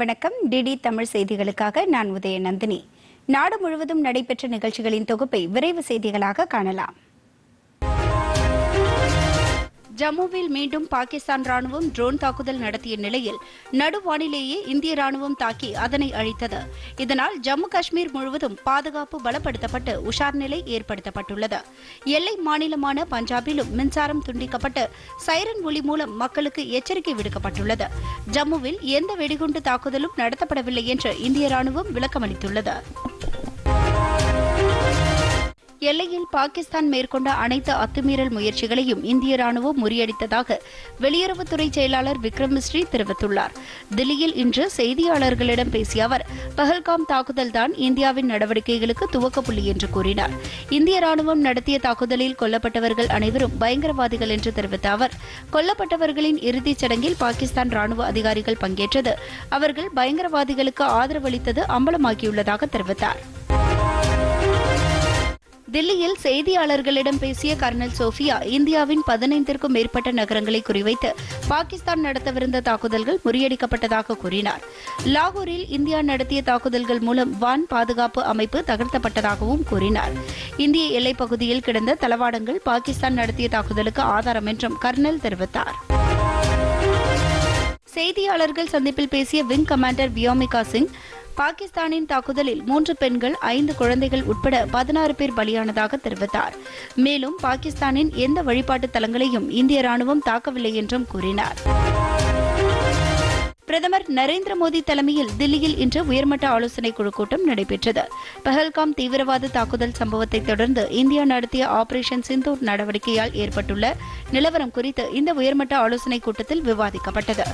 வணக்கம். டிடி தமிழ் செய்திகளுக்காக நான் உதயநந்தினி. நாடு முழுவதும் நடைபெற்ற நிகழ்ச்சிகளின் தொகுப்பை விரைவு செய்திகளாக காணலாம். ஜம்முவில் மீண்டும் பாகிஸ்தான் ராணுவம் ட்ரோன் தாக்குதல் நடத்திய நிலையில் நடுவானிலேயே இந்திய ராணுவம் தாக்கி அதனை அழித்தது. இதனால் ஜம்மு காஷ்மீர் முழுவதும் பாதுகாப்பு பலப்படுத்தப்பட்டு உஷார் நிலை ஏற்படுத்தப்பட்டுள்ளது. எல்லை மாநிலமான பஞ்சாபிலும் மின்சாரம் துண்டிக்கப்பட்டு சைரன் ஒலி மூலம் மக்களுக்கு எச்சரிக்கை விடுக்கப்பட்டுள்ளது. ஜம்முவில் எந்த வெடிகுண்டு தாக்குதலும் நடத்தப்படவில்லை என்று இந்திய ராணுவம் விளக்கமளித்துள்ளது. எல்லையில் பாகிஸ்தான் மேற்கொண்ட அனைத்து அத்துமீறல் முயற்சிகளையும் இந்திய ராணுவம் முறியடித்ததாக வெளியுறவுத்துறை செயலாளர் விக்ரம் மிஸ்ரி தெரிவித்துள்ளார். தில்லியில் இன்று செய்தியாளர்களிடம் பேசிய அவர் பஹல்காம் தாக்குதல் தான் இந்தியாவின் நடவடிக்கைகளுக்கு துவக்கப்புள்ளி என்று கூறினார். இந்திய ராணுவம் நடத்திய தாக்குதலில் கொல்லப்பட்டவர்கள் அனைவரும் பயங்கரவாதிகள் என்று தெரிவித்த அவர் கொல்லப்பட்டவர்களின் இறுதிச் சடங்கில் பாகிஸ்தான் ராணுவ அதிகாரிகள் பங்கேற்றது. அவர்கள் பயங்கரவாதிகளுக்கு ஆதரவளித்தது அம்பலமாகியுள்ளதாக தெரிவித்தார். தில்லியில் செய்தியாளர்களிடம் பேசிய கர்னல் சோஃபியா இந்தியாவின் பதினைந்திற்கும் மேற்பட்ட நகரங்களை குறிவைத்து பாகிஸ்தான் நடத்தவிருந்த தாக்குதல்கள் முறியடிக்கப்பட்டதாக கூறினார். லாகூரில் இந்தியா நடத்திய தாக்குதல்கள் மூலம் வான் பாதுகாப்பு அமைப்பு தகர்த்தப்பட்டதாகவும் கூறினார். இந்திய எல்லைப் பகுதியில் கிடந்த தளவாடங்கள் பாகிஸ்தான் நடத்திய தாக்குதலுக்கு ஆதாரம் என்றும் கர்னல் தெரிவித்தார். செய்தியாளர்கள் சந்திப்பில் பேசிய விங் கமாண்டர் வியோமிகா சிங் பாகிஸ்தானின் தாக்குதலில் மூன்று பெண்கள் ஐந்து குழந்தைகள் உட்பட பதினாறு பேர் பலியானதாக தெரிவித்தார். மேலும் பாகிஸ்தானின் எந்த வழிபாட்டு தலங்களையும் இந்திய ராணுவம் தாக்கவில்லை என்றும் கூறினார். பிரதமர் நரேந்திர மோடி தலைமையில் தில்லியில் இன்று உயர்மட்ட ஆலோசனைக் குழு கூட்டம் நடைபெற்றது. பஹல்காம் தீவிரவாத தாக்குதல் சம்பவத்தை தொடர்ந்து இந்தியா நடத்திய ஆபரேஷன் சிந்தூர் நடவடிக்கையால் ஏற்பட்டுள்ள நிலவரம் குறித்து இந்த உயர்மட்ட ஆலோசனைக் கூட்டத்தில் விவாதிக்கப்பட்டது.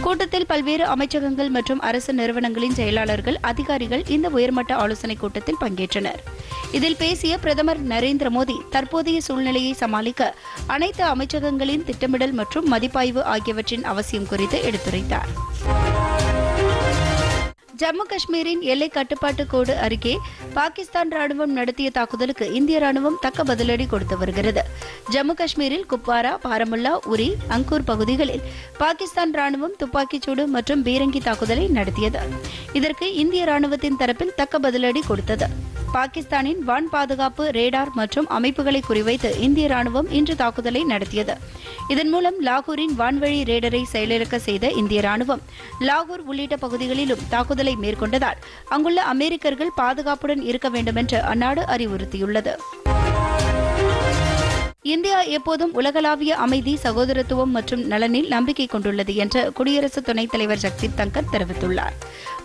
கூட்டத்தில் பல்வேறு அமைச்சகங்கள் மற்றும் அரசு நிறுவனங்களின் செயலாளர்கள் அதிகாரிகள் இந்த உயர்மட்ட ஆலோசனைக் கூட்டத்தில் பங்கேற்றனர். இதில் பேசிய பிரதமர் நரேந்திர மோடி தற்போதைய சூழ்நிலையை சமாளிக்க அனைத்து அமைச்சகங்களின் திட்டமிடல் மற்றும் மதிப்பாய்வு ஆகியவற்றின் அவசியம் குறித்து எடுத்துரைத்தார். ஜம்மு காஷ்மீரின் எல்லை கட்டுப்பாட்டு கோடு அருகே பாகிஸ்தான் ராணுவம் நடத்திய தாக்குதலுக்கு இந்திய ராணுவம் தக்க பதிலடி கொடுத்து வருகிறது. ஜம்மு காஷ்மீரில் குப்வாரா பாரமுல்லா உரி அங்கூர் பகுதிகளில் பாகிஸ்தான் ராணுவம் துப்பாக்கிச்சூடு மற்றும் பீரங்கி தாக்குதலை நடத்தியது. இதற்கு இந்திய ராணுவத்தின் தரப்பில் தக்க பதிலடி கொடுத்தது. பாகிஸ்தானின் வான் பாதுகாப்பு ரேடார் மற்றும் அமைப்புகளை குறிவைத்து இந்திய ராணுவம் இன்று தாக்குதலை நடத்தியது. இதன் மூலம் லாகூரின் வான்வழி ரேடரை செயலிழக்க செய்த இந்திய ராணுவம் லாகூர் உள்ளிட்ட பகுதிகளிலும் தாக்குதலை மேற்கொண்டதால் அங்குள்ள அமெரிக்கர்கள் பாதுகாப்புடன் இருக்க வேண்டுமென்று அந்நாடு அறிவுறுத்தியுள்ளது. இந்தியா எப்போதும் உலகளாவிய அமைதி சகோதரத்துவம் மற்றும் நலனில் நம்பிக்கை கொண்டுள்ளது என்று குடியரசு துணைத் தலைவர் ஜக்தீப் தங்கர் தெரிவித்துள்ளார்.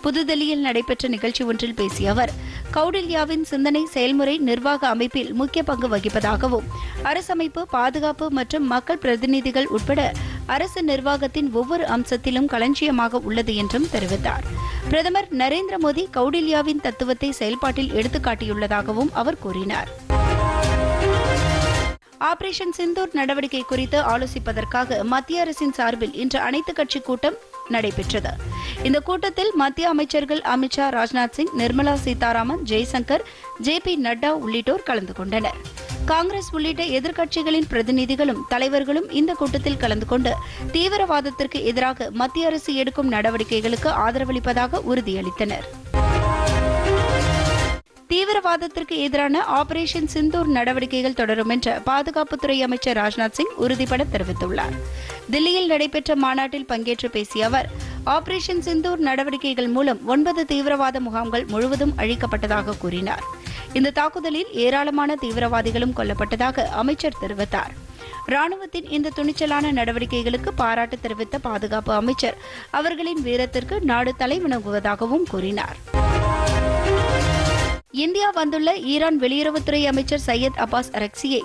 புதுதில்லியில் நடைபெற்ற நிகழ்ச்சி ஒன்றில் பேசிய அவர் கௌடில்யாவின் சிந்தனை செயல்முறை நிர்வாக அமைப்பில் முக்கிய பங்கு வகிப்பதாகவும் அரசமைப்பு பாதுகாப்பு மற்றும் மக்கள் பிரதிநிதிகள் உட்பட அரசு நிர்வாகத்தின் ஒவ்வொரு அம்சத்திலும் களஞ்சியமாக உள்ளது என்றும் தெரிவித்தார். பிரதமர் நரேந்திர மோடி கௌடில்யாவின் தத்துவத்தை செயல்பாட்டில் எடுத்துக்காட்டியுள்ளதாகவும் அவர் கூறினார். ஆபரேஷன் சிந்தூர் நடவடிக்கை குறித்து ஆலோசிப்பதற்காக மத்திய அரசின் சார்பில் இன்று அனைத்துக் கட்சி கூட்டம் நடைபெற்றது. இந்த கூட்டத்தில் மத்திய அமைச்சர்கள் அமித்ஷா ராஜ்நாத் சிங் நிர்மலா சீதாராமன் ஜெய்சங்கர் ஜே பி நட்டா உள்ளிட்டோர் கலந்து கொண்டனர். காங்கிரஸ் உள்ளிட்ட எதிர்க்கட்சிகளின் பிரதிநிதிகளும் தலைவர்களும் இந்த கூட்டத்தில் கலந்து கொண்டு தீவிரவாதத்திற்கு எதிராக மத்திய அரசு எடுக்கும் நடவடிக்கைகளுக்கு ஆதரவளிப்பதாக உறுதியளித்தனர். தீவிரவாதத்திற்கு எதிரான ஆபரேஷன் சிந்தூர் நடவடிக்கைகள் தொடரும் என்று பாதுகாப்புத்துறை அமைச்சர் ராஜ்நாத் சிங் உறுதிபட தெரிவித்துள்ளார். தில்லியில் நடைபெற்ற மாநாட்டில் பங்கேற்று பேசிய அவர் ஆபரேஷன் சிந்தூர் நடவடிக்கைகள் மூலம் ஒன்பது தீவிரவாத முகாம்கள் முழுவதும் அழிக்கப்பட்டதாக கூறினார். இந்த தாக்குதலில் ஏராளமான தீவிரவாதிகளும் கொல்லப்பட்டதாக அமைச்சர் தெரிவித்தார். ராணுவத்தின் இந்த துணிச்சலான நடவடிக்கைகளுக்கு பாராட்டு தெரிவித்த பாதுகாப்பு அமைச்சர் அவர்களின் வீரத்திற்கு நாடு தலைவணங்குவதாகவும் கூறினார். இந்தியா வந்துள்ள ஈரான் வெளியுறவுத்துறை அமைச்சர் சையத் அப்பாஸ் அரக்சியை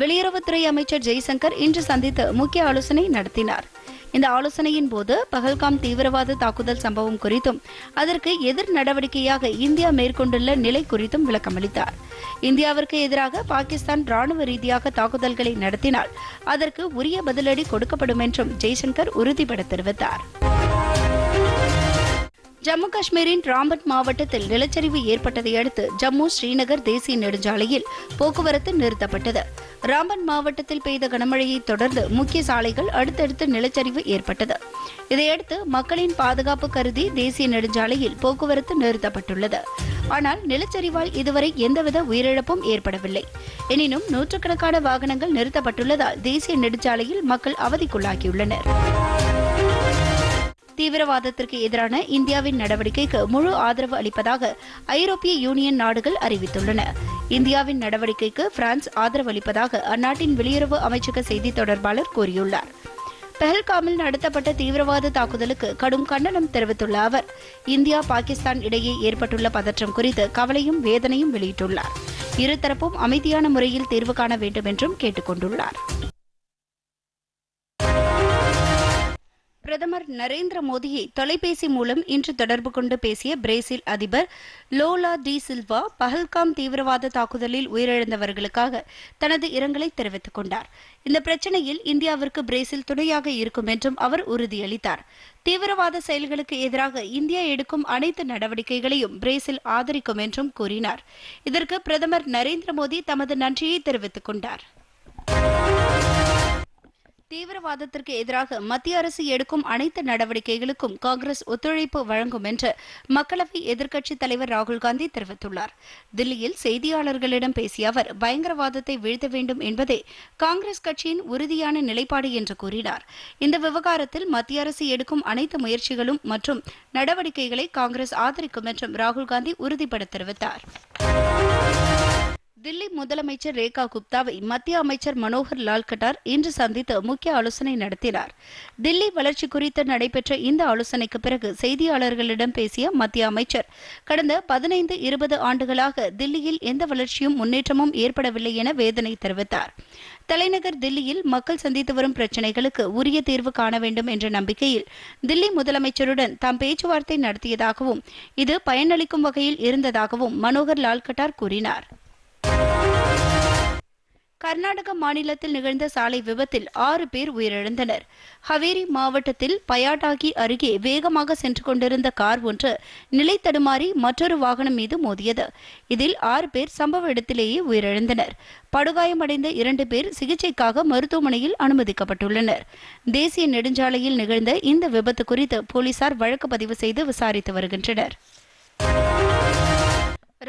வெளியுறவுத்துறை அமைச்சர் ஜெய்சங்கர் இன்று சந்தித்து முக்கிய ஆலோசனை நடத்தினார். இந்த ஆலோசனையின் போது பகல்காம் தீவிரவாத தாக்குதல் சம்பவம் குறித்தும் அதற்கு எதிர் நடவடிக்கையாக இந்தியா மேற்கொண்டுள்ள நிலை குறித்தும் விளக்கமளித்தார். இந்தியாவிற்கு எதிராக பாகிஸ்தான் ராணுவ ரீதியாக தாக்குதல்களை நடத்தினால் அதற்கு உரிய பதிலடி கொடுக்கப்படும் என்றும் ஜெய்சங்கர் உறுதிபட தெரிவித்தார். ஜம்மு காஷ்மீரின் ராம்பன் மாவட்டத்தில் நிலச்சரிவு ஏற்பட்டதை அடுத்து ஜம்மு ஸ்ரீநகர் தேசிய நெடுஞ்சாலையில் போக்குவரத்து நிறுத்தப்பட்டது. ராம்பன் மாவட்டத்தில் பெய்த கனமழையை தொடர்ந்து முக்கிய சாலைகள் அடுத்தடுத்து நிலச்சரிவு ஏற்பட்டது. இதையடுத்து மக்களின் பாதுகாப்பு கருதி தேசிய நெடுஞ்சாலையில் போக்குவரத்து நிறுத்தப்பட்டுள்ளது. ஆனால் நிலச்சரிவால் இதுவரை எந்தவித உயிரிழப்பும் ஏற்படவில்லை. எனினும் நூற்றுக்கணக்கான வாகனங்கள் நிறுத்தப்பட்டுள்ளதால் தேசிய நெடுஞ்சாலையில் மக்கள் அவதிக்குள்ளாகியுள்ளனர். தீவிரவாதத்திற்கு எதிரான இந்தியாவின் நடவடிக்கைக்கு முழு ஆதரவு அளிப்பதாக ஐரோப்பிய யூனியன் நாடுகள் அறிவித்துள்ளன. இந்தியாவின் நடவடிக்கைக்கு பிரான்ஸ் ஆதரவு அளிப்பதாக அந்நாட்டின் வெளியுறவு அமைச்சக செய்தி தொடர்பாளர் கூறியுள்ளார். பெஹல்காமில் நடத்தப்பட்ட தீவிரவாத தாக்குதலுக்கு கடும் கண்டனம் தெரிவித்துள்ள அவர் இந்தியா பாகிஸ்தான் இடையே ஏற்பட்டுள்ள பதற்றம் குறித்து கவலையும் வேதனையும் வெளியிட்டுள்ளார். இருதரப்பும் அமைதியான முறையில் தீர்வு காண வேண்டும் என்றும் கேட்டுக் கொண்டுள்ளார் பிரதமர் நரேந்திர மோடியை தொலைபேசி மூலம் இன்று தொடர்பு கொண்டு பேசிய பிரேசில் அதிபர் லோலா டி சில்வா பஹல்காம் தீவிரவாத தாக்குதலில் உயிரிழந்தவர்களுக்காக தனது இரங்கலை தெரிவித்துக் கொண்டார். இந்த பிரச்சனையில் இந்தியாவிற்கு பிரேசில் துணையாக இருக்கும் என்றும் அவர் உறுதியளித்தார். தீவிரவாத செயல்களுக்கு எதிராக இந்தியா எடுக்கும் அனைத்து நடவடிக்கைகளையும் பிரேசில் ஆதரிக்கும் என்றும் கூறினார். இதற்கு பிரதமர் நரேந்திர மோடி தமது நன்றியை தெரிவித்துக் கொண்டார். தீவிரவாதத்திற்கு எதிராக மத்திய அரசு எடுக்கும் அனைத்து நடவடிக்கைகளுக்கும் காங்கிரஸ் ஒத்துழைப்பு வழங்கும் என்று மக்களவை எதிர்க்கட்சித் தலைவர் ராகுல் காந்தி தெரிவித்துள்ளார். தில்லியில் செய்தியாளர்களிடம் பேசிய அவர் பயங்கரவாதத்தை வீழ்த்த வேண்டும் என்பதே காங்கிரஸ் கட்சியின் உறுதியான நிலைப்பாடு என்று கூறினார். இந்த விவகாரத்தில் மத்திய அரசு எடுக்கும் அனைத்து முயற்சிகளும் மற்றும் நடவடிக்கைகளை காங்கிரஸ் ஆதரிக்கும் என்றும் ராகுல் காந்தி உறுதிபட தெரிவித்தார். முதலமைச்சர் ரேகா குப்தாவை மத்திய அமைச்சர் மனோகர் லால் கட்டார் இன்று சந்தித்து முக்கிய ஆலோசனை நடத்தினார். தில்லி வளர்ச்சி குறித்து நடைபெற்ற இந்த ஆலோசனைக்கு பிறகு செய்தியாளர்களிடம் பேசிய மத்திய அமைச்சர் கடந்த பதினைந்து இருபது ஆண்டுகளாக தில்லியில் எந்த வளர்ச்சியும் முன்னேற்றமும் ஏற்படவில்லை என வேதனை தெரிவித்தார். தலைநகர் தில்லியில் மக்கள் சந்தித்து வரும் பிரச்சினைகளுக்கு உரிய தீர்வு காண வேண்டும் என்ற நம்பிக்கையில் தில்லி முதலமைச்சருடன் தாம் பேச்சுவார்த்தை நடத்தியதாகவும் இது பயனளிக்கும் வகையில் இருந்ததாகவும் மனோகர் லால் கட்டார் கூறினார். கர்நாடக மாநிலத்தில் நிகழ்ந்த சாலை விபத்தில் ஆறு பேர் உயிரிழந்தனர். ஹவேரி மாவட்டத்தில் பயாடாகி அருகே வேகமாக சென்று கொண்டிருந்த கார் ஒன்று நிலை தடுமாறி மற்றொரு வாகனம் மீது மோதியது. இதில் ஆறு பேர் சம்பவ இடத்திலேயே உயிரிழந்தனர். படுகாயமடைந்த இரண்டு பேர் சிகிச்சைக்காக மருத்துவமனையில் அனுமதிக்கப்பட்டுள்ளனர். தேசிய நெடுஞ்சாலையில் நிகழ்ந்த இந்த விபத்து குறித்து போலீசார் வழக்கு பதிவு செய்து விசாரித்து வருகின்றனர்.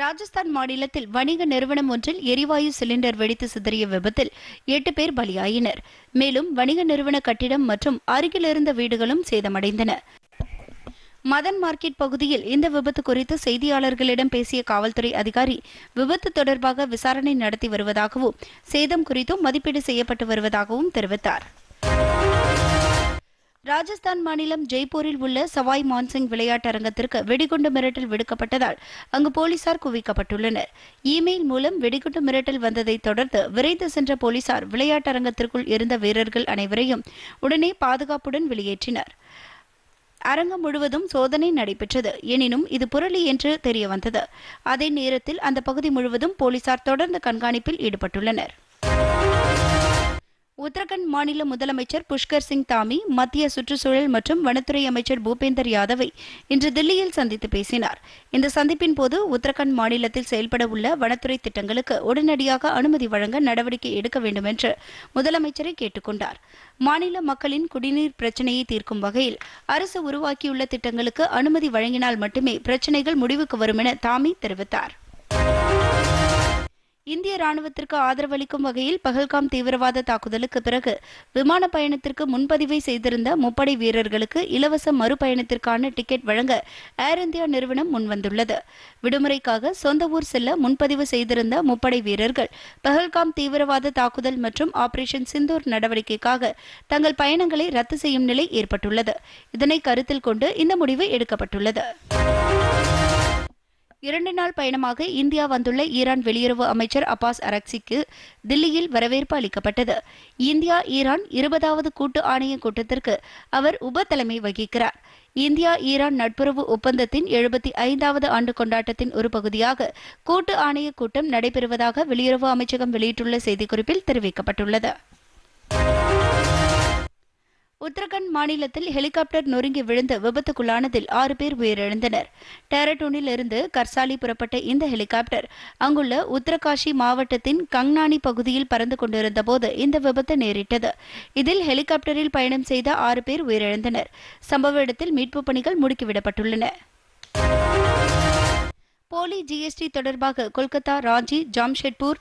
ராஜஸ்தான் மாநிலத்தில் வணிக நிறுவனம் ஒன்றில் எரிவாயு சிலிண்டர் வெடித்து சிதறிய விபத்தில் எட்டு பேர் பலியாயினர். மேலும் வணிக நிறுவன கட்டிடம் மற்றும் அருகிலிருந்த வீடுகளும் சேதமடைந்தன. மதன் மார்க்கெட் பகுதியில் இந்த விபத்து குறித்து செய்தியாளர்களிடம் பேசிய காவல்துறை அதிகாரி விபத்து தொடர்பாக விசாரணை நடத்தி வருவதாகவும் சேதம் குறித்தும் மதிப்பீடு செய்யப்பட்டு வருவதாகவும் தெரிவித்தார். ராஜஸ்தான் மாநிலம் ஜெய்ப்பூரில் உள்ள சவாய் மான்சிங் விளையாட்டரங்கத்திற்கு வெடிகுண்டு மிரட்டல் விடுக்கப்பட்டதால் அங்கு போலீசார் குவிக்கப்பட்டுள்ளனர். இமெயில் மூலம் வெடிகுண்டு மிரட்டல் வந்ததை தொடர்ந்து விரைந்து சென்ற போலீசார் விளையாட்டரங்கத்திற்குள் இருந்த வீரர்கள் அனைவரையும் உடனே பாதுகாப்புடன் வெளியேற்றினர். அரங்கம் முழுவதும் சோதனை நடைபெற்றது. எனினும் இது புரளி என்று தெரியவந்தது. அதே நேரத்தில் அந்த பகுதி முழுவதும் போலீசார் தொடர்ந்து கண்காணிப்பில் ஈடுபட்டுள்ளனர். உத்தரகண்ட் மாநில முதலமைச்சர் புஷ்கர் சிங் தாமி மத்திய சுற்றுச்சூழல் மற்றும் வனத்துறை அமைச்சர் பூபேந்தர் யாதவை இன்று தில்லியில் சந்தித்து பேசினார். இந்த சந்திப்பின் போது உத்தரகண்ட் மாநிலத்தில் செயல்பட உள்ள வனத்துறை திட்டங்களுக்கு உடனடியாக அனுமதி வழங்க நடவடிக்கை எடுக்க வேண்டும் என்று முதலமைச்சரை கேட்டுக்கொண்டார் மாநில மக்களின் குடிநீர் பிரச்சினையை தீர்க்கும் வகையில் அரசு உருவாக்கியுள்ள திட்டங்களுக்கு அனுமதி வழங்கினால் மட்டுமே பிரச்சினைகள் முடிவுக்கு வரும் என தாமி தெரிவித்தார். இந்திய ராணுவத்திற்கு ஆதரவளிக்கும் வகையில் பகல்காம் தீவிரவாத தாக்குதலுக்கு பிறகு விமான பயணத்திற்கு முன்பதிவை செய்திருந்த முப்படை வீரர்களுக்கு இலவச மறுபயணத்திற்கான டிக்கெட் வழங்க ஏர் இந்தியா நிறுவனம் முன்வந்துள்ளது. விடுமுறைக்காக சொந்த ஊர் செல்ல முன்பதிவு செய்திருந்த முப்படை வீரர்கள் பகல்காம் தீவிரவாத தாக்குதல் மற்றும் ஆபரேஷன் சிந்தூர் நடவடிக்கைக்காக தங்கள் பயணங்களை ரத்து செய்யும் நிலை ஏற்பட்டுள்ளது. இதனை கருத்தில் கொண்டு இந்த முடிவு எடுக்கப்பட்டுள்ளது. இரண்டு நாள் பயணமாக இந்தியா வந்துள்ள ஈரான் வெளியுறவு அமைச்சர் அப்பாஸ் அரக்சிக்கு தில்லியில் வரவேற்பு அளிக்கப்பட்டது. இந்தியா ஈரான் இருபதாவது கூட்டு ஆணைய கூட்டத்திற்கு அவர் உப தலைமை வகிக்கிறார். இந்தியா ஈரான் நட்புறவு ஒப்பந்தத்தின் எழுபத்தி ஐந்தாவது ஆண்டு கொண்டாட்டத்தின் ஒரு பகுதியாக கூட்டு ஆணைய கூட்டம் நடைபெறுவதாக வெளியுறவு அமைச்சகம் வெளியிட்டுள்ள செய்திக்குறிப்பில் தெரிவிக்கப்பட்டுள்ளது. உத்தரகண்ட் மாநிலத்தில் ஹெலிகாப்டர் நொறுங்கி விழுந்து விபத்துக்குள்ளானதில் ஆறு பேர் உயிரிழந்தனர். டேரட்டூனில் இருந்து கர்சாலி புறப்பட்ட இந்த ஹெலிகாப்டர் அங்குள்ள உத்தரகாஷி மாவட்டத்தின் கங்னானி பகுதியில் பறந்து கொண்டிருந்தபோது இந்த விபத்து நேரிட்டது. இதில் ஹெலிகாப்டரில் பயணம் செய்த ஆறு பேர் உயிரிழந்தனர். சம்பவ இடத்தில் மீட்புப் பணிகள் முடுக்கிவிடப்பட்டுள்ளன. போலி ஜிஎஸ்டி தொடர்பாக கொல்கத்தா ராஞ்சி ஜாம்ஷெட்பூர்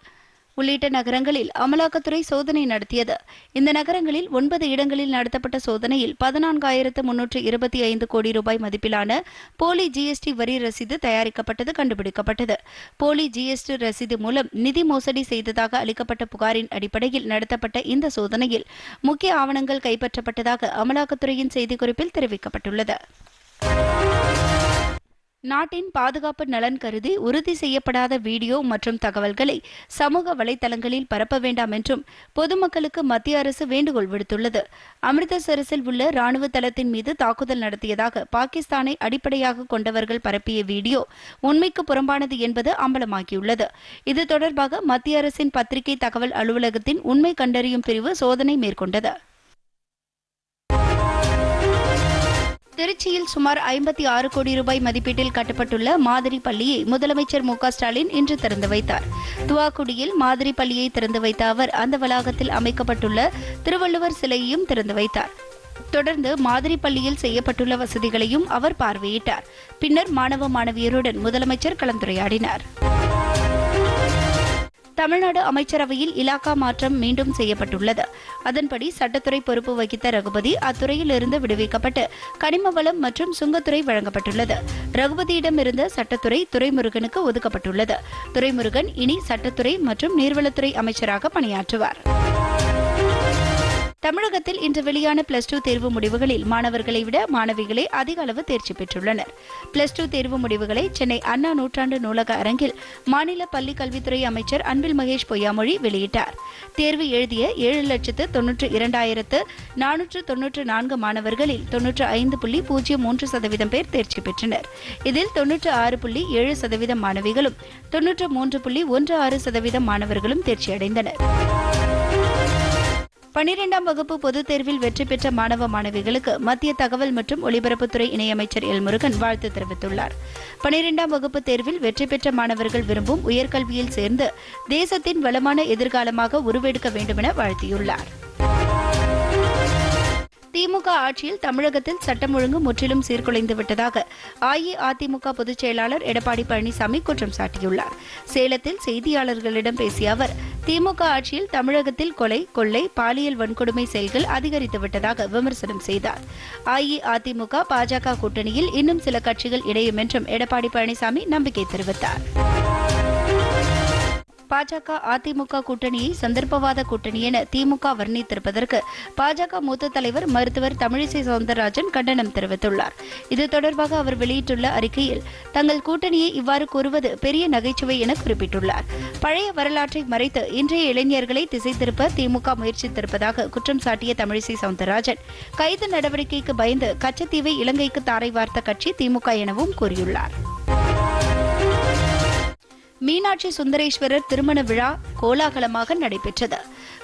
உள்ளிட்ட நகரங்களில் அமலாக்கத்துறை சோதனை நடத்தியது. இந்த நகரங்களில் ஒன்பது இடங்களில் நடத்தப்பட்ட சோதனையில் பதினான்காயிரத்து முன்னூற்று இருபத்தி ஐந்து கோடி ரூபாய் மதிப்பிலான போலி ஜிஎஸ்டி வரி ரசீது தயாரிக்கப்பட்டது கண்டுபிடிக்கப்பட்டது. போலி ஜிஎஸ்டி ரசீது மூலம் நிதி மோசடி செய்ததாக அளிக்கப்பட்ட புகாரின் அடிப்படையில் நடத்தப்பட்ட இந்த சோதனையில் முக்கிய ஆவணங்கள் கைப்பற்றப்பட்டதாக அமலாக்கத்துறையின் செய்திக்குறிப்பில் தெரிவிக்கப்பட்டுள்ளது. நாட்டின் பாதுகாப்பு நலன் கருதி உறுதி செய்யப்படாத வீடியோ மற்றும் தகவல்களை சமூக வலைதளங்களில் பரப்ப வேண்டாம் என்றும் பொதுமக்களுக்கு மத்திய அரசு வேண்டுகோள் விடுத்துள்ளது. அமிர்தசரஸில் உள்ள ராணுவ தளத்தின் மீது தாக்குதல் நடத்தியதாக பாகிஸ்தானை அடிப்படையாக கொண்டவர்கள் பரப்பிய வீடியோ உண்மைக்கு புறம்பானது என்பது அம்பலமாகியுள்ளது. இது தொடர்பாக மத்திய அரசின் பத்திரிகை தகவல் அலுவலகத்தின் உண்மை கண்டறியும் பிரிவு சோதனை மேற்கொண்டது. திருச்சியில் சுமார் ஐம்பத்தி ஆறு கோடி ரூபாய் மதிப்பீட்டில் கட்டப்பட்டுள்ள மாதிரி பள்ளியை முதலமைச்சர் மு ஸ்டாலின் இன்று திறந்து வைத்தார். துவாக்குடியில் மாதிரி பள்ளியை திறந்து வைத்த அவர் அந்த வளாகத்தில் அமைக்கப்பட்டுள்ள திருவள்ளுவர் சிலையையும் திறந்து வைத்தார். தொடர்ந்து மாதிரி பள்ளியில் செய்யப்பட்டுள்ள வசதிகளையும் அவர் பார்வையிட்டார். பின்னர் மாணவ மாணவியருடன் முதலமைச்சர் கலந்துரையாடினார். தமிழ்நாடு அமைச்சரவையில் இலாக்கா மாற்றம் மீண்டும் செய்யப்பட்டுள்ளது. அதன்படி சட்டத்துறை பொறுப்பு வகித்த ரகுபதி அத்துறையிலிருந்து விடுவிக்கப்பட்டு கனிம வளம் மற்றும் சுங்கத்துறை வழங்கப்பட்டுள்ளது. ரகுபதியிடம் இருந்த சட்டத்துறை துறைமுருகனுக்கு ஒதுக்கப்பட்டுள்ளது. துரைமுருகன் இனி சட்டத்துறை மற்றும் நீர்வளத்துறை அமைச்சராக பணியாற்றுவார். தமிழகத்தில் இன்று வெளியான பிளஸ் டூ தேர்வு முடிவுகளில் மாணவர்களை விட மாணவிகளே அதிக அளவு தேர்ச்சி பெற்றுள்ளனர். பிளஸ் டூ தேர்வு முடிவுகளை சென்னை அண்ணா நூற்றாண்டு நூலக அரங்கில் மாநில பள்ளிக் கல்வித்துறை அமைச்சர் அன்பில் மகேஷ் பொய்யாமொழி வெளியிட்டார். தேர்வு எழுதிய ஏழு லட்சத்து தொன்னூற்று இரண்டாயிரத்து நானூற்று தொன்னூற்று நான்கு மாணவர்களில் தொன்னூற்று ஐந்து புள்ளி பூஜ்ஜியம் மூன்று சதவீதம் பேர் தேர்ச்சி பெற்றனர். இதில் தொன்னூற்று ஆறு புள்ளி ஏழு சதவீதம் மாணவிகளும் தொன்னூற்று மூன்று புள்ளி ஒன்று ஆறு சதவீதம் மாணவர்களும் தேர்ச்சியடைந்தனர் பனிரெண்டாம் வகுப்பு பொதுத் தேர்வில் வெற்றி பெற்ற மாணவ மாணவிகளுக்கு மத்திய தகவல் மற்றும் ஒலிபரப்புத்துறை இணையமைச்சர் எல் முருகன் வாழ்த்து தெரிவித்துள்ளார். பனிரெண்டாம் வகுப்பு தேர்வில் வெற்றி பெற்ற மாணவர்கள் விரும்பும் உயர்கல்வியில் சேர்ந்து தேசத்தின் வளமான எதிர்காலமாக உருவெடுக்க வேண்டுமென வாழ்த்தியுள்ளார். திமுக ஆட்சியில் தமிழகத்தில் சட்டம் ஒழுங்கு முற்றிலும் சீர்குலைந்து விட்டதாக அஇஅதிமுக பொதுச் செயலாளர் எடப்பாடி பழனிசாமி குற்றம் சாட்டியுள்ளார். சேலத்தில் செய்தியாளர்களிடம் பேசிய அவர் திமுக ஆட்சியில் தமிழகத்தில் கொலை கொள்ளை பாலியல் வன்கொடுமை செயல்கள் அதிகரித்து விட்டதாக விமர்சனம் செய்தார். அஇஅதிமுக பாஜக கூட்டணியில் இன்னும் சில கட்சிகள் இணையும் என்றும் எடப்பாடி பழனிசாமி நம்பிக்கை தெரிவித்தார். பாஜக அதிமுக கூட்டணியை சந்தர்ப்பவாத கூட்டணி என திமுக வர்ணித்திருப்பதற்கு பாஜக மூத்த தலைவர் மருத்துவர் தமிழிசை சவுந்தரராஜன் கண்டனம் தெரிவித்துள்ளார். இது தொடர்பாக அவர் வெளியிட்டுள்ள அறிக்கையில் தங்கள் கூட்டணியை இவ்வாறு கூறுவது பெரிய நகைச்சுவை என குறிப்பிட்டுள்ளார். பழைய வரலாற்றை மறைத்து இன்றைய இளைஞர்களை திசை திருப்ப திமுக முயற்சித்திருப்பதாக குற்றம் சாட்டிய தமிழிசை சவுந்தரராஜன் கைது நடவடிக்கைக்கு பயந்து கச்சத்தீவை இலங்கைக்கு தாரை வார்த்த கட்சி திமுக எனவும் கூறியுள்ளார். மீனாட்சி சுந்தரேஸ்வரர் திருமண விழா கோலாகலமாக நடைபெற்றது.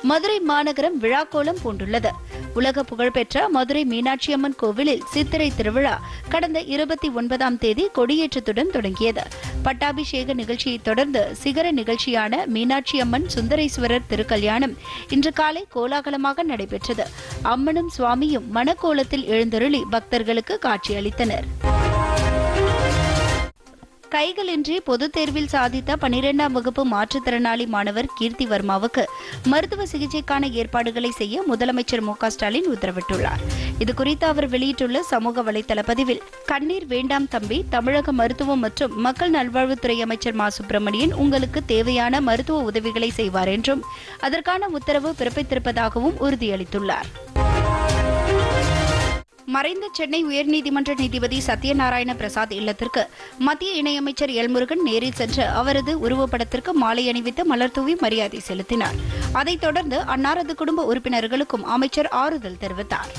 மதுரை மாநகரம் விழாக்கோலம் பூண்டுள்ளது. உலக புகழ்பெற்ற மதுரை மீனாட்சி அம்மன் கோவிலில் சித்திரை திருவிழா கடந்த இருபத்தி ஒன்பதாம் தேதி கொடியேற்றத்துடன் தொடங்கியது. பட்டாபிஷேக நிகழ்ச்சியைத் தொடர்ந்து சிகர நிகழ்ச்சியான மீனாட்சி அம்மன் சுந்தரேஸ்வரர் திருக்கல்யாணம் இன்று காலை கோலாகலமாக நடைபெற்றது. அம்மனும் சுவாமியும் மணக்கோலத்தில் எழுந்தருளி பக்தர்களுக்கு காட்சியளித்தனர். கைகளின்றி பொதுத் தேர்வில் சாதித்த பனிரெண்டாம் வகுப்பு மாற்றுத்திறனாளி மாணவர் கீர்த்தி வர்மாவுக்கு மருத்துவ சிகிச்சைக்கான ஏற்பாடுகளை செய்ய முதலமைச்சர் மு ஸ்டாலின் உத்தரவிட்டுள்ளார். இதுகுறித்து அவர் வெளியிட்டுள்ள சமூக வலைதள பதிவில் கண்ணீர் வேண்டாம் தம்பி தமிழக மருத்துவம் மற்றும் மக்கள் நல்வாழ்வுத்துறை அமைச்சர் மா. சுப்பிரமணியன் உங்களுக்கு தேவையான மருத்துவ உதவிகளை செய்வார் என்றும் அதற்கான உத்தரவு பிறப்பித்திருப்பதாகவும் உறுதியளித்துள்ளார். மறைந்த சென்னை உயர்நீதிமன்ற நீதிபதி சத்யநாராயண பிரசாத் இல்லத்திற்கு மத்திய இணையமைச்சர் எல்முருகன் நேரில் சென்று அவரது உருவப்படத்திற்கு மாலை அணிவித்து மலர்தூவி மரியாதை செலுத்தினார். அதைத் தொடர்ந்து அன்னாரது குடும்ப உறுப்பினர்களுக்கும் அமைச்சர் ஆறுதல் தெரிவித்தார்.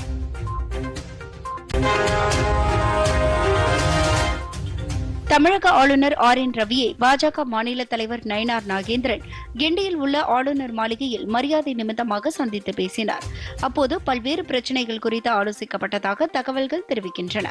தமிழக ஆளுநர் ஆர் என் ரவியை பாஜக மாநில தலைவர் நயினார் நாகேந்திரன் கிண்டியில் உள்ள ஆளுநர் மாளிகையில் மரியாதை நிமித்தமாக சந்தித்து பேசினார். அப்போது பல்வேறு பிரச்சினைகள் குறித்து ஆலோசிக்கப்பட்டதாக தகவல்கள் தெரிவிக்கின்றன.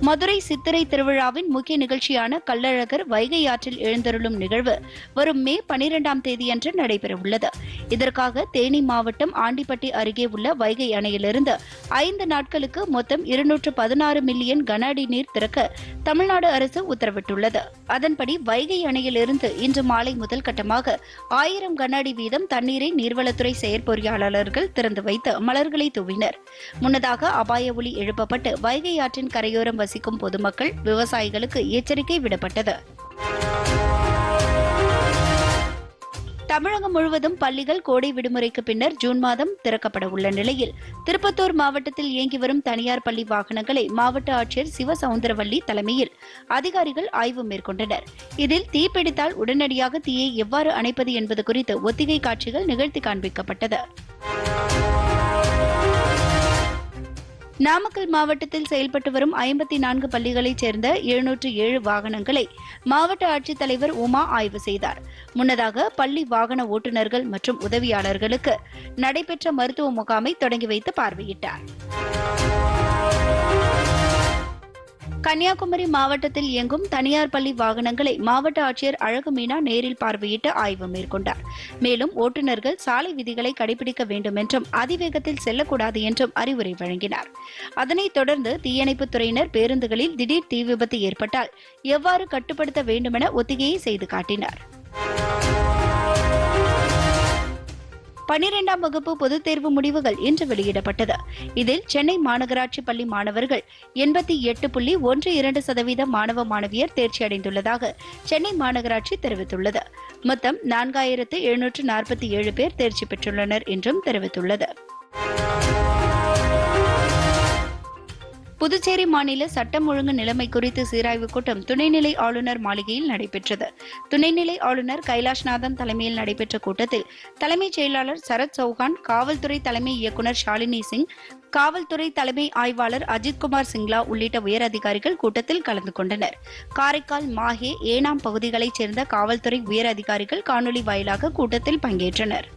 மதுரை சித்திரை திருவிழாவின் முக்கிய நிகழ்ச்சியான கள்ளழகர் வைகை ஆற்றில் எழுந்தருளும் நிகழ்வு வரும் மே பனிரெண்டாம் தேதியன்று நடைபெறவுள்ளது. இதற்காக தேனி மாவட்டம் ஆண்டிப்பட்டி அருகே உள்ள வைகை அணையிலிருந்து ஐந்து நாட்களுக்கு மொத்தம் இருநூற்று பதினாறு மில்லியன் கன அடி நீர் திறக்க தமிழ்நாடு அரசு உத்தரவிட்டுள்ளது. அதன்படி வைகை அணையிலிருந்து இன்று மாலை முதல் கட்டமாக ஆயிரம் கன அடி வீதம் தண்ணீரை நீர்வளத்துறை செயற்பொறியாளர்கள் திறந்து வைத்து மலர்களை தூவினர். முன்னதாக அபாய ஒளி எழுப்பப்பட்டு வைகை ஆற்றின் கரையோரம் வசிக்கும் பொதுமக்கள் விவசாயிகளுக்கு எச்சரிக்கை விடப்பட்டது. தமிழகம் முழுவதும் பள்ளிகள் கோடை விடுமுறைக்கு பின்னர் ஜூன் மாதம் திறக்கப்பட உள்ள நிலையில் திருப்பத்தூர் மாவட்டத்தில் இயங்கி வரும் தனியார் பள்ளி வாகனங்களை மாவட்ட ஆட்சியர் சிவ சவுந்தரவல்லி தலைமையில் அதிகாரிகள் ஆய்வு மேற்கொண்டனர். இதில் தீப்பிடித்தால் உடனடியாக தீயை எவ்வாறு அணைப்பது என்பது குறித்து ஒத்திகை காட்சிகள் நிகழ்த்தி காண்பிக்கப்பட்டது. நாமக்கல் மாவட்டத்தில் செயல்பட்டு வரும் ஐம்பத்தி நான்கு பள்ளிகளைச் சேர்ந்த எழுநூற்று ஏழு வாகனங்களை மாவட்ட ஆட்சித்தலைவர் உமா ஆய்வு செய்தார். முன்னதாக பள்ளி வாகன ஓட்டுநர்கள் மற்றும் உதவியாளர்களுக்கு நடைபெற்ற மருத்துவ முகாமை தொடங்கி வைத்து பார்வையிட்டார். கன்னியாகுமரி மாவட்டத்தில் இயங்கும் தனியார் பள்ளி வாகனங்களை மாவட்ட ஆட்சியர் அழகு மீனா நேரில் பார்வையிட்டு ஆய்வு மேற்கொண்டார். மேலும் ஓட்டுநர்கள் சாலை விதிகளை கடைபிடிக்க வேண்டும் என்றும் அதிவேகத்தில் செல்லக்கூடாது என்றும் அறிவுரை வழங்கினார். அதனைத் தொடர்ந்து தீயணைப்புத் துறையினர் பேருந்துகளில் திடீர் தீ விபத்து ஏற்பட்டால் எவ்வாறு கட்டுப்படுத்த வேண்டுமென ஒத்திகையை செய்து காட்டினார். பனிரெண்டாம் வகுப்பு பொதுத் தேர்வு முடிவுகள் இன்று வெளியிடப்பட்டது. இதில் சென்னை மாநகராட்சி பள்ளி மாணவர்கள் எண்பத்தி எட்டு புள்ளி ஒன்று இரண்டு சதவீத மாணவ மாணவியர் தேர்ச்சி அடைந்துள்ளதாக சென்னை மாநகராட்சி தெரிவித்துள்ளது. மொத்தம் நான்காயிரத்து எழுநூற்று நாற்பத்தி ஏழு பேர் தேர்ச்சி பெற்றுள்ளனர் என்றும் தெரிவித்துள்ளது. புதுச்சேரி மாநில சட்டம் ஒழுங்கு நிலைமை குறித்து சீராய்வு கூட்டம் துணைநிலை ஆளுநர் மாளிகையில் நடைபெற்றது. துணைநிலை ஆளுநர் கைலாஷ்நாதன் தலைமையில் நடைபெற்ற கூட்டத்தில் தலைமைச் செயலாளர் சரத் சௌஹான் காவல்துறை தலைமை இயக்குநர் ஷாலினி சிங் காவல்துறை தலைமை ஆய்வாளர் அஜித்குமார் சிங்லா உள்ளிட்ட உயர் அதிகாரிகள் கூட்டத்தில் கலந்து கொண்டனர். காரைக்கால் மாஹே ஏனாம் பகுதிகளைச் சேர்ந்த காவல்துறை உயர் அதிகாரிகள் காணொலி வாயிலாக கூட்டத்தில் பங்கேற்றனர்.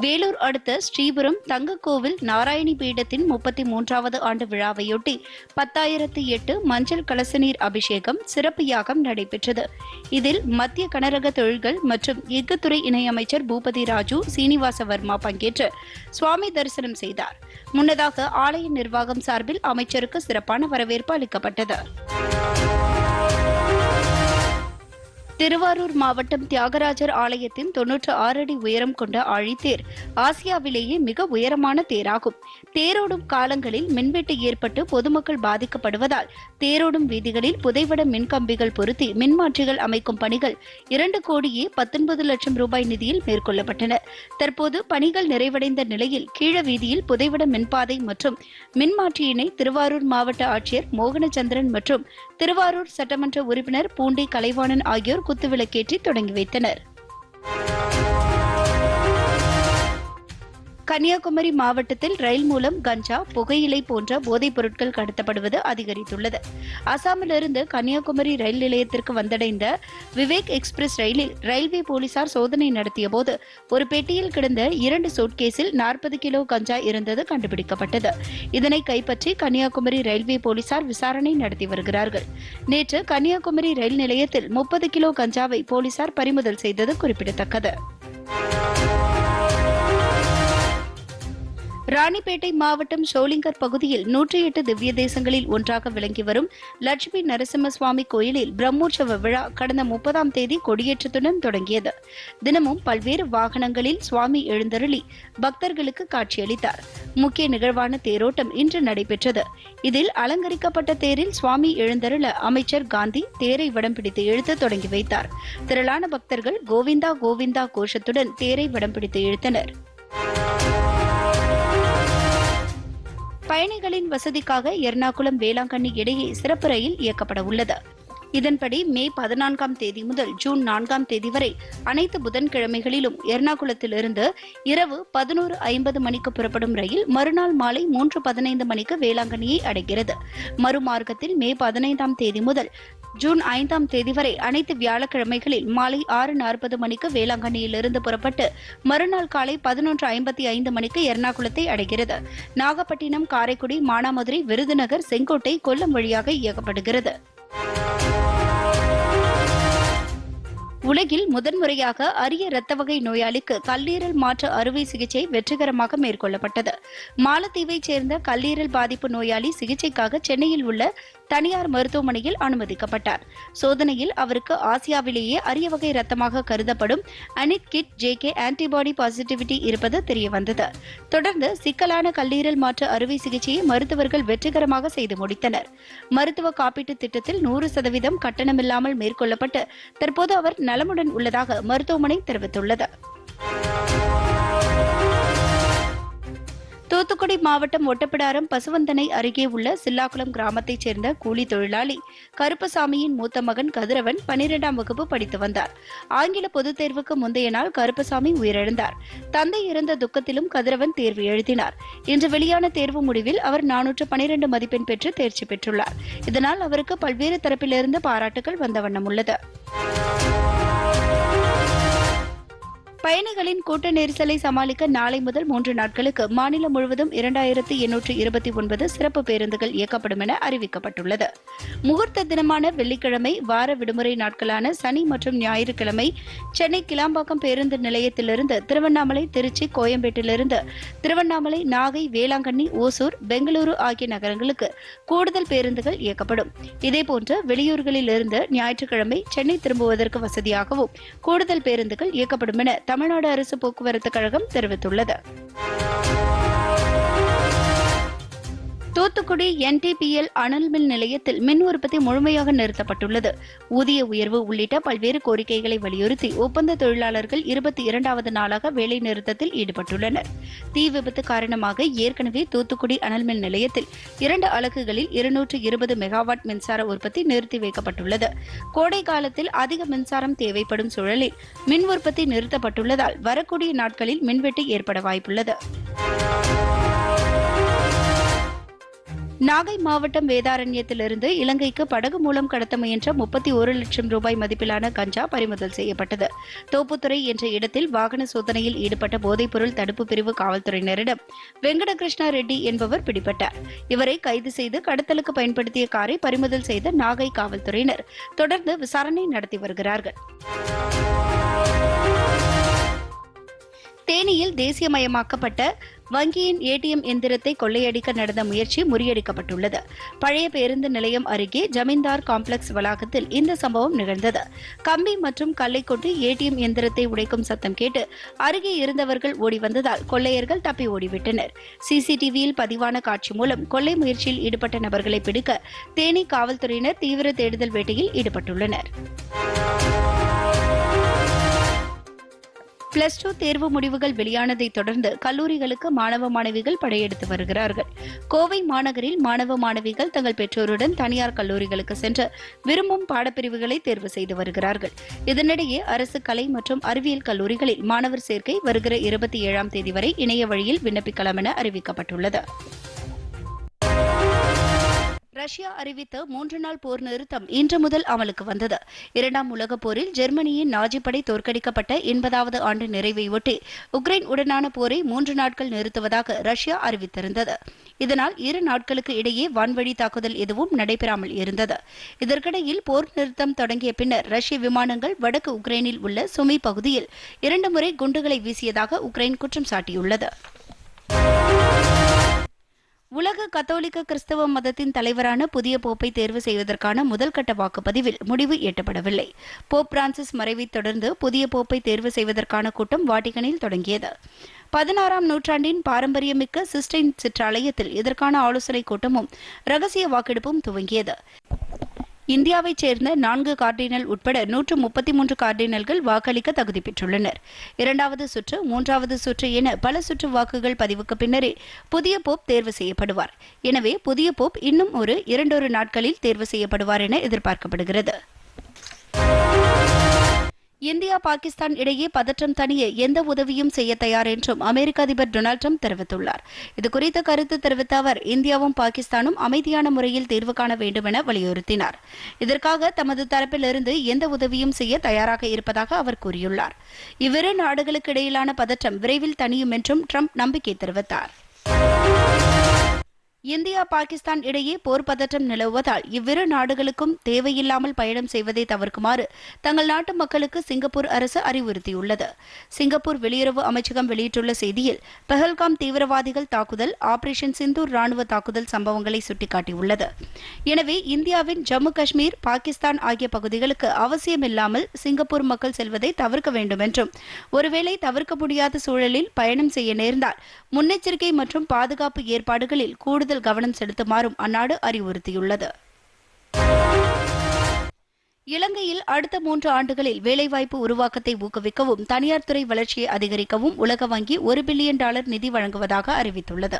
வேலூர் அடுத்த ஸ்ரீபுரம் தங்கக்கோவில் நாராயணி பீடத்தின் முப்பத்தி மூன்றாவது ஆண்டு விழாவையொட்டி பத்தாயிரத்து எட்டு மஞ்சள் கலசநீர் அபிஷேகம் சிறப்பு யாகம் நடைபெற்றது. இதில் மத்திய கனரக தொழில்கள் மற்றும் எஃகுத்துறை இணையமைச்சர் பூபதி ராஜு சீனிவாச வர்மா பங்கேற்று சுவாமி தரிசனம் செய்தார். முன்னதாக ஆலய நிர்வாகம் சார்பில் அமைச்சருக்கு சிறப்பான வரவேற்பு அளிக்கப்பட்டது. திருவாரூர் மாவட்டம் தியாகராஜர் ஆலயத்தின் தொன்னூற்று ஆறு அடி உயரம் கொண்ட ஆழித்தேர் ஆசியாவிலேயே மிக உயரமான தேராகும். தேரோடும் காலங்களில் மின்வெட்டு ஏற்பட்டு பொதுமக்கள் பாதிக்கப்படுவதால் தேரோடும் வீதிகளில் புதைவட மின்கம்பிகள் பொருத்தி மின்மாற்றிகள் அமைக்கும் பணிகள் இரண்டு கோடியே பத்தொன்பது லட்சம் ரூபாய் நிதியில் மேற்கொள்ளப்பட்டன. தற்போது பணிகள் நிறைவடைந்த நிலையில் கீழ வீதியில் புதைவட மின்பாதை மற்றும் மின்மாற்றியினை திருவாரூர் மாவட்ட ஆட்சியர் மோகனச்சந்திரன் மற்றும் திருவாரூர் சட்டமன்ற உறுப்பினர் பூண்டி கலைவாணன் ஆகியோர் குத்துவிளக்கேற்றி தொடங்கி வைத்தனர். கன்னியாகுமரி மாவட்டத்தில் ரயில் மூலம் கஞ்சா புகையிலை போன்ற போதைப் பொருட்கள் கடத்தப்படுவது அதிகரித்துள்ளது. அசாமிலிருந்து கன்னியாகுமரி ரயில் நிலையத்திற்கு வந்தடைந்த விவேக் எக்ஸ்பிரஸ் ரயிலில் ரயில்வே போலீசார் சோதனை நடத்தியபோது ஒரு பெட்டியில் கிடந்த இரண்டு சூட்கேஸில் நாற்பது கிலோ கஞ்சா இருந்தது கண்டுபிடிக்கப்பட்டது. இதனை கைப்பற்றி கன்னியாகுமரி ரயில்வே போலீசார் விசாரணை நடத்தி வருகிறார்கள். நேற்று கன்னியாகுமரி ரயில் நிலையத்தில் முப்பது கிலோ கஞ்சாவை போலீசார் பறிமுதல் செய்தது குறிப்பிடத்தக்கது. ராணிப்பேட்டை மாவட்டம் ஷோலிங்கர் பகுதியில் நூற்றி எட்டு திவ்ய தேசங்களில் ஒன்றாக விளங்கி வரும் லட்சுமி நரசிம்ம சுவாமி கோயிலில் பிரம்மோற்சவ விழா கடந்த முப்பதாம் தேதி கொடியேற்றத்துடன் தொடங்கியது. தினமும் பல்வேறு வாகனங்களில் சுவாமி எழுந்தருளி பக்தர்களுக்கு காட்சியளித்தார். முக்கிய நிகழ்வான தேரோட்டம் இன்று நடைபெற்றது. இதில் அலங்கரிக்கப்பட்ட தேரில் சுவாமி எழுந்தருள அமைச்சர் காந்தி தேரை வடம் பிடித்து இழுத்து தொடங்கி வைத்தார். திரளான பக்தர்கள் கோவிந்தா கோவிந்தா கோஷத்துடன் தேரை வடம் பிடித்து இழுத்தனர். பயணிகளின் வசதிக்காக எர்ணாகுளம் வேளாங்கண்ணி இடையே சிறப்பு ரயில் இயக்கப்பட உள்ளது. இதன்படி மே பதினான்காம் தேதி முதல் ஜூன் நான்காம் தேதி வரை அனைத்து புதன்கிழமைகளிலும் எர்ணாகுளத்திலிருந்து இரவு பதினோரு ஐம்பது மணிக்கு புறப்படும் ரயில் மறுநாள் மாலை மூன்று பதினைந்து மணிக்கு வேளாங்கண்ணியை அடைகிறது. மறுமார்க்கத்தில் மே பதினைந்தாம் தேதி முதல் ஜூன் ஐந்தாம் தேதி வரை அனைத்து வியாழக்கிழமைகளில் மாலை ஆறு நாற்பது மணிக்கு வேளாங்கண்ணியிலிருந்து புறப்பட்டு மறுநாள் காலை பதினொன்று ஐம்பத்தி ஐந்து மணிக்கு எர்ணாகுளத்தை அடைகிறது. நாகப்பட்டினம் காரைக்குடி மானாமதுரை விருதுநகர் செங்கோட்டை கொல்லம் வழியாக இயக்கப்படுகிறது. உலகில் முதன்முறையாக அரிய இரத்த வகை நோயாளிக்கு கல்லீரல் மாற்று அறுவை சிகிச்சை வெற்றிகரமாக மேற்கொள்ளப்பட்டது. மாலத்தீவைச் சேர்ந்த கல்லீரல் பாதிப்பு நோயாளி சிகிச்சைக்காக சென்னையில் உள்ள தனியார் மருத்துவமனையில் அனுமதிக்கப்பட்டார். சோதனையில் அவருக்கு ஆசியாவிலேயே அரிய வகை ரத்தமாக கருதப்படும் anti Kidd J K antibody positivity இருப்பது தெரியவந்தது. தொடர்ந்து சிக்கலான கல்லீரல் மாற்று அறுவை சிகிச்சையை மருத்துவர்கள் வெற்றிகரமாக செய்து முடித்தனர். மருத்துவ காப்பீட்டு திட்டத்தில் நூறு சதவீதம் கட்டணமில்லாமல் மேற்கொள்ளப்பட்டு தற்போது அவர் நலமுடன் உள்ளதாக மருத்துவமனை தெரிவித்துள்ளது. தூத்துக்குடி மாவட்டம் ஒட்டப்பிடாரம் பசுவந்தனை அருகே உள்ள சில்லாக்குளம் கிராமத்தைச் சேர்ந்த கூலி தொழிலாளி கருப்பசாமியின் மூத்த மகன் கதிரவன் பனிரெண்டாம் வகுப்பு படித்து வந்தார். ஆங்கில பொதுத் தேர்வுக்கு முந்தைய நாள் கருப்பசாமி உயிரிழந்தார். தந்தை இறந்த துக்கத்திலும் கதிரவன் தேர்வு எழுதினார். இன்று வெளியான தேர்வு முடிவில் அவர் நானூற்று பனிரெண்டு மதிப்பெண் பெற்று தேர்ச்சி பெற்றுள்ளார். இதனால் அவருக்கு பல்வேறு தரப்பிலிருந்து பாராட்டுகள் வந்த வண்ணம் உள்ளது. பயணிகளின் கூட்ட நெரிசலை சமாளிக்க நாளை முதல் மூன்று நாட்களுக்கு மாநிலம் முழுவதும் இரண்டாயிரத்து எண்ணூற்று இருபத்தி ஒன்பது சிறப்பு பேருந்துகள் இயக்கப்படும் என அறிவிக்கப்பட்டுள்ளது. முகூர்த்த தினமான வெள்ளிக்கிழமை வார விடுமுறை நாட்களான சனி மற்றும் ஞாயிற்றுக்கிழமை சென்னை கிளாம்பாக்கம் பேருந்து நிலையத்திலிருந்து திருவண்ணாமலை திருச்சி கோயம்பேட்டிலிருந்து திருவண்ணாமலை நாகை வேளாங்கண்ணி ஓசூர் பெங்களூரு ஆகிய நகரங்களுக்கு கூடுதல் பேருந்துகள் இயக்கப்படும். இதேபோன்று வெளியூர்களில் இருந்து ஞாயிற்றுக்கிழமை சென்னை திரும்புவதற்கு வசதியாகவும் கூடுதல் பேருந்துகள் இயக்கப்படும் என தமிழ்நாடு அரசு போக்குவரத்து கழகம் தெரிவித்துள்ளது. தூத்துக்குடி என்டிபிஎல் அனல் மின் நிலையத்தில் மின் உற்பத்தி முழுமையாக நிறுத்தப்பட்டுள்ளது. ஊதிய உயர்வு உள்ளிட்ட பல்வேறு கோரிக்கைகளை வலியுறுத்தி ஒப்பந்த தொழிலாளர்கள் இருபத்தி இரண்டாவது நாளாக வேலை நிறுத்தத்தில் ஈடுபட்டுள்ளனர். தீ விபத்து காரணமாக ஏற்கனவே தூத்துக்குடி அனல் மின் நிலையத்தில் இரண்டு அலகுகளில் இருநூற்று இருபது மெகாவாட் மின்சார உற்பத்தி நிறுத்தி வைக்கப்பட்டுள்ளது. கோடை காலத்தில் அதிக மின்சாரம் தேவைப்படும் சூழலில் மின் உற்பத்தி நிறுத்தப்பட்டுள்ளதால் வரக்கூடிய நாட்களில் மின்வெட்டு ஏற்பட வாய்ப்புள்ளது. நாகை மாவட்டம் வேதாரண்யத்திலிருந்து இலங்கைக்கு படகு மூலம் கடத்த முயன்ற முப்பத்தி ஒரு லட்சம் ரூபாய் மதிப்பிலான கஞ்சா பறிமுதல் செய்யப்பட்டது. தோப்புத்துறை என்ற இடத்தில் வாகன சோதனையில் ஈடுபட்ட போதைப்பொருள் தடுப்பு பிரிவு காவல்துறையினரிடம் வெங்கடகிருஷ்ணா ரெட்டி என்பவர் பிடிபட்டார். இவரை கைது செய்து கடத்தலுக்கு பயன்படுத்திய காரை பறிமுதல் செய்த நாகை காவல்துறையினர். தொடர்ந்து விசாரணை நடத்தி வருகிறார்கள். தேனியில் தேசியமயமாக்கப்பட்ட வங்கியின் ஏடிஎம் எந்திரத்தை கொள்ளையடிக்க நடந்த முயற்சி முறியடிக்கப்பட்டுள்ளது. பழைய பேருந்து நிலையம் அருகே ஜமீன்தார் காம்ப்ளெக்ஸ் வளாகத்தில் இந்த சம்பவம் நிகழ்ந்தது. கம்பி மற்றும் கல்லை கொண்டு ஏடிஎம் எந்திரத்தை உடைக்கும் சத்தம் கேட்டு அருகே இருந்தவர்கள் ஓடி வந்ததால் கொள்ளையர்கள் தப்பி ஓடிவிட்டனர். சிசிடிவியில் பதிவான காட்சி மூலம் கொள்ளை முயற்சியில் ஈடுபட்ட நபர்களை பிடிக்க தேனி காவல்துறையினர் தீவிர தேடுதல் வேட்டையில் ஈடுபட்டுள்ளனர். பிளஸ் டூ தேர்வு முடிவுகள் வெளியானதை தொடர்ந்து கல்லூரிகளுக்கு மாணவ மாணவிகள் படையெடுத்து வருகிறார்கள். கோவை மாநகரில் மாணவ மாணவிகள் தங்கள் பெற்றோருடன் தனியார் கல்லூரிகளுக்கு சென்று விரும்பும் பாடப்பிரிவுகளை தேர்வு செய்து வருகிறார்கள். இதனிடையே அரசு கலை மற்றும் அறிவியல் கல்லூரிகளில் மாணவர் சேர்க்கை வருகிற இருபத்தி ஏழாம் தேதி வரை இணைய வழியில் விண்ணப்பிக்கலாம் என அறிவிக்கப்பட்டுள்ளது. ரஷ்யா அறிவித்த மூன்று நாள் போர் நிறுத்தம் இன்று முதல் அமலுக்கு வந்தது. இரண்டாம் உலகப் போரில் ஜெர்மனியின் நாஜிப்படை தோற்கடிக்கப்பட்ட எண்பதாவது ஆண்டு நிறைவையொட்டி உக்ரைன் உடனான போரை மூன்று நாட்கள் நிறுத்துவதாக ரஷ்யா அறிவித்திருந்தது. இதனால் இரு நாட்களுக்கு இடையே வான்வழி தாக்குதல் எதுவும் நடைபெறாமல் இருந்தது. இதற்கிடையில் போர் நிறுத்தம் தொடங்கிய பின்னர் ரஷ்ய விமானங்கள் வடக்கு உக்ரைனில் உள்ள சுமி பகுதியில் இரண்டு முறை குண்டுகளை வீசியதாக உக்ரைன் குற்றம் சாட்டியுள்ளது. உலக கத்தோலிக்க கிறிஸ்தவ மதத்தின் தலைவரான புதிய போப்பை தேர்வு செய்வதற்கான முதல்கட்ட வாக்குப்பதிவில் முடிவு எட்டப்படவில்லை. போப் பிரான்சிஸ் மறைவைத் தொடர்ந்து புதிய போப்பை தேர்வு செய்வதற்கான கூட்டம் வாட்டிகனில் தொடங்கியது. பதினாறாம் நூற்றாண்டின் பாரம்பரியமிக்க சிஸ்டைன் சிற்றாலயத்தில் இதற்கான ஆலோசனைக் கூட்டமும் ரகசிய வாக்கெடுப்பும் துவங்கியது. இந்தியாவைச் சேர்ந்த நான்கு கார்டினல் உட்பட நூற்று முப்பத்தி மூன்று கார்டினல்கள் வாக்களிக்க தகுதி பெற்றுள்ளனர். இரண்டாவது சுற்று மூன்றாவது சுற்று என பல சுற்று வாக்குகள் பதிவுக்கு பின்னரே புதிய போப் தேர்வு செய்யப்படுவார். எனவே புதிய போப் இன்னும் ஒரு இரண்டொரு நாட்களில் தேர்வு செய்யப்படுவார் என எதிர்பார்க்கப்படுகிறது. இந்தியா பாகிஸ்தான் இடையே பதற்றம் தணிய எந்த உதவியும் செய்ய தயார் என்றும் அமெரிக்க அதிபர் டொனால்டு ட்ரம்ப் தெரிவித்துள்ளார். இதுகுறித்த கருத்து தெரிவித்த அவர் இந்தியாவும் பாகிஸ்தானும் அமைதியான முறையில் தீர்வு காண வேண்டும் என வலியுறுத்தினார். இதற்காக தமது தரப்பிலிருந்து எந்த உதவியும் செய்ய தயாராக இருப்பதாக அவர் கூறியுள்ளார். இவ்விரு நாடுகளுக்கு இடையிலான பதற்றம் விரைவில் தணியும் என்றும் ட்ரம்ப் நம்பிக்கை தெரிவித்தார். இந்தியா பாகிஸ்தான் இடையே போர் பதற்றம் நிலவுவதால் இவ்விரு நாடுகளுக்கும் தேவையில்லாமல் பயணம் செய்வதை தவிர்க்குமாறு தங்கள் நாட்டு மக்களுக்கு சிங்கப்பூர் அரசு அறிவுறுத்தியுள்ளது. சிங்கப்பூர் வெளியுறவு அமைச்சகம் வெளியிட்டுள்ள செய்தியில் பெஹல்காம் தீவிரவாதிகள் தாக்குதல் ஆபரேஷன் சிந்தூர் ராணுவ தாக்குதல் சம்பவங்களை சுட்டிக்காட்டியுள்ளது. எனவே இந்தியாவின் ஜம்மு காஷ்மீர் பாகிஸ்தான் ஆகிய பகுதிகளுக்கு அவசியமில்லாமல் சிங்கப்பூர் மக்கள் செல்வதை தவிர்க்க வேண்டும் என்றும் ஒருவேளை தவிர்க்க முடியாத சூழலில் பயணம் செய்ய நேர்ந்தால் முன்னெச்சரிக்கை மற்றும் பாதுகாப்பு ஏற்பாடுகளில் கூடுதல் கூடுதல் கவனம் செலுத்துமாறும் அந்நாடு அறிவுறுத்தியுள்ளது. இலங்கையில் அடுத்த மூன்று ஆண்டுகளில் வேலைவாய்ப்பு உருவாக்கத்தை ஊக்குவிக்கவும் தனியார் துறை வளர்ச்சியை அதிகரிக்கவும் உலக வங்கி ஒரு பில்லியன் டாலர் நிதி வழங்குவதாக அறிவித்துள்ளது.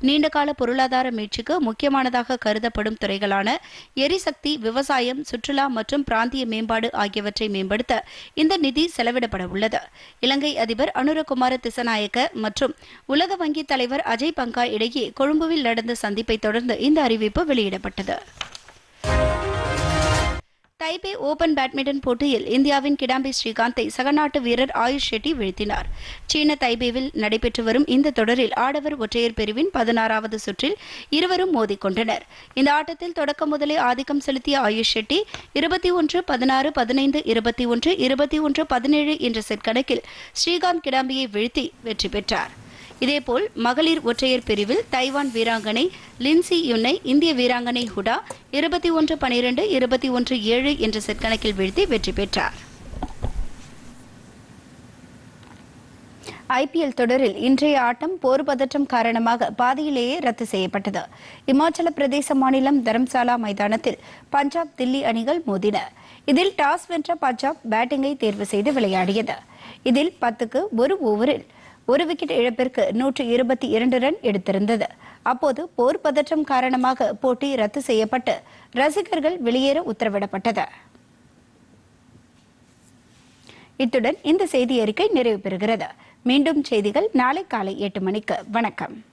நீண்டகால பொருளாதார மீட்சிக்கு முக்கியமானதாக கருதப்படும் துறைகளான எரிசக்தி விவசாயம் சுற்றுலா மற்றும் பிராந்திய மேம்பாடு ஆகியவற்றை மேம்படுத்த இந்த நிதி செலவிடப்பட உள்ளது. இலங்கை அதிபர் அனுரகுமார திசநாயக்க மற்றும் உலக வங்கி தலைவர் அஜய் பங்கா இடையே கொழும்புவில் நடந்த சந்திப்பை தொடர்ந்து இந்த அறிவிப்பு வெளியிடப்பட்டது. தைபே ஓபன் பேட்மிண்டன் போட்டியில் இந்தியாவின் கிடாம்பி ஸ்ரீகாந்தை சகநாட்டு வீரர் ஆயுஷ் ஷெட்டி வீழ்த்தினார். சீன தைபேவில் நடைபெற்று வரும் இந்த தொடரில் ஆடவர் ஒற்றையர் பிரிவின் பதினாறாவது சுற்றில் இருவரும் மோதிக்கொண்டனர். இந்த ஆட்டத்தில் தொடக்கம் முதலே ஆதிக்கம் செலுத்திய ஆயுஷ் ஷெட்டி இருபத்தி ஒன்று பதினாறு பதினைந்து இருபத்தி ஒன்று இருபத்தி ஒன்று பதினேழு என்ற செட் கணக்கில் ஸ்ரீகாந்த் கிடாம்பியை வீழ்த்தி வெற்றி பெற்றார். இதேபோல் மகளிர் ஒற்றையர் பிரிவில் தைவான் வீராங்கனை லின்சி யுன்னை இந்திய வீராங்கனை ஹுடா இருபத்தி ஒன்று பனிரெண்டு இருபத்தி ஒன்று ஏழு என்ற செட் கணக்கில் வீழ்த்தி வெற்றி பெற்றார். ஐபிஎல் தொடரில் இன்றைய ஆட்டம் போர் பதற்றம் காரணமாக பாதியிலேயே ரத்து செய்யப்பட்டது. இமாச்சல பிரதேச மாநிலம் தரம்சாலா மைதானத்தில் பஞ்சாப் தில்லி அணிகள் மோதின. இதில் டாஸ் வென்ற பஞ்சாப் பேட்டிங்கை தேர்வு செய்து விளையாடியது. இதில் பத்துக்கு ஒரு ஓவரில் ஒரு விக்கெட் இழப்பிற்கு நூற்று இருபத்தி இரண்டு ரன் எடுத்திருந்தது. அப்போது போர் பதற்றம் காரணமாக போட்டி ரத்து செய்யப்பட்டு ரசிகர்கள் வெளியேற உத்தரவிடப்பட்டது. இத்துடன் இந்த செய்தி அறிக்கை நிறைவு பெறுகிறது. மீண்டும் செய்திகள் நாளை காலை எட்டு மணிக்கு. வணக்கம்.